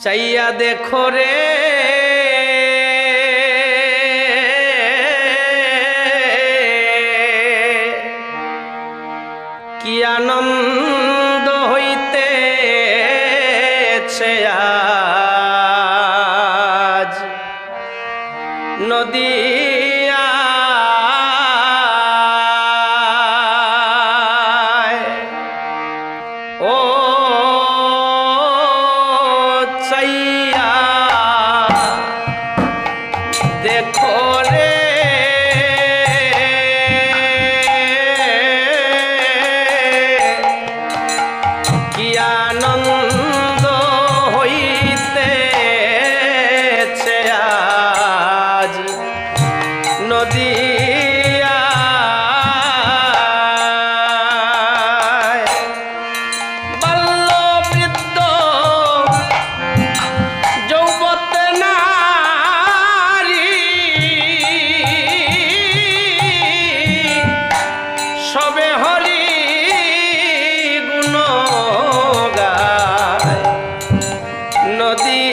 চাইয়া দেখো রে। কি আনন্দ হইতে আজ। নদী নদী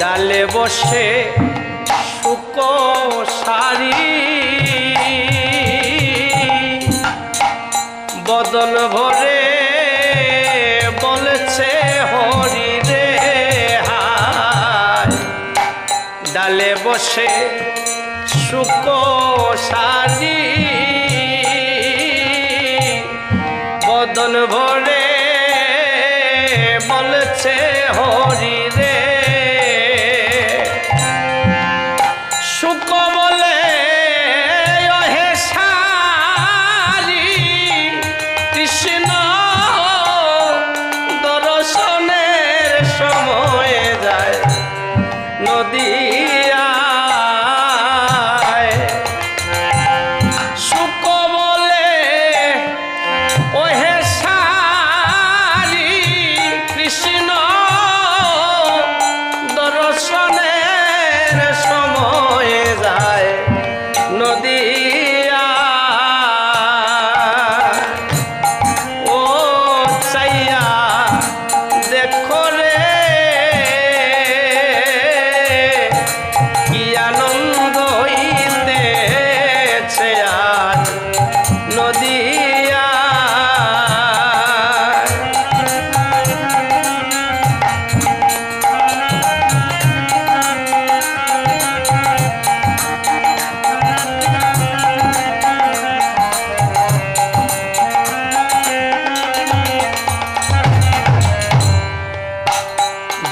ডালে বসে শুকো সারি বদল ভরে বলছে হরি রে ডালে বসে শুক সারি বদল ভরে বলছে হরি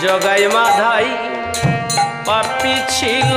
জগাই মাধাই পাপি ছিল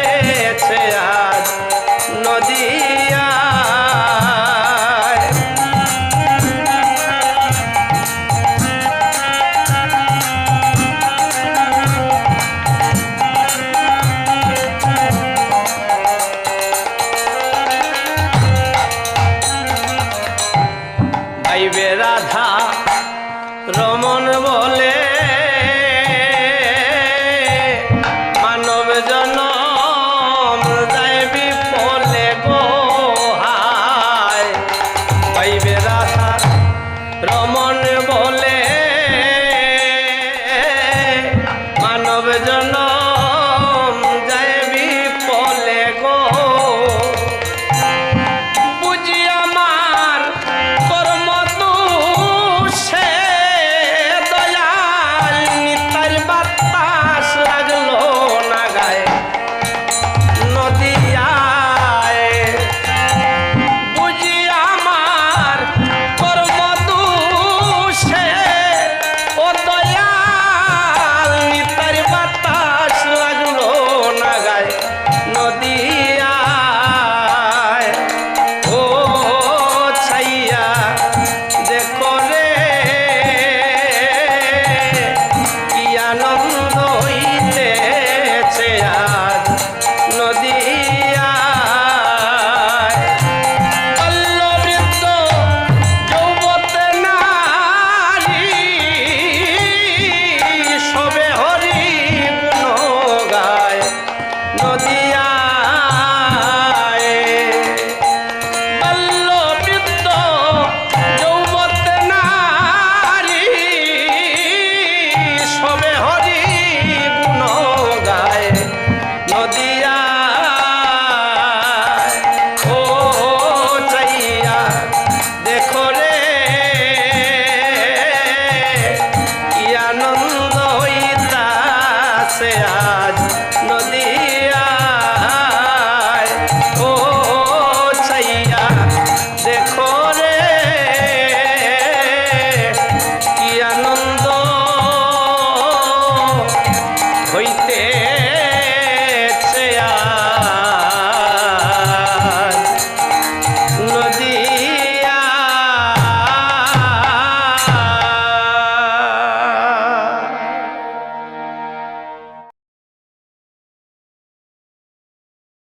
হবে জন্ম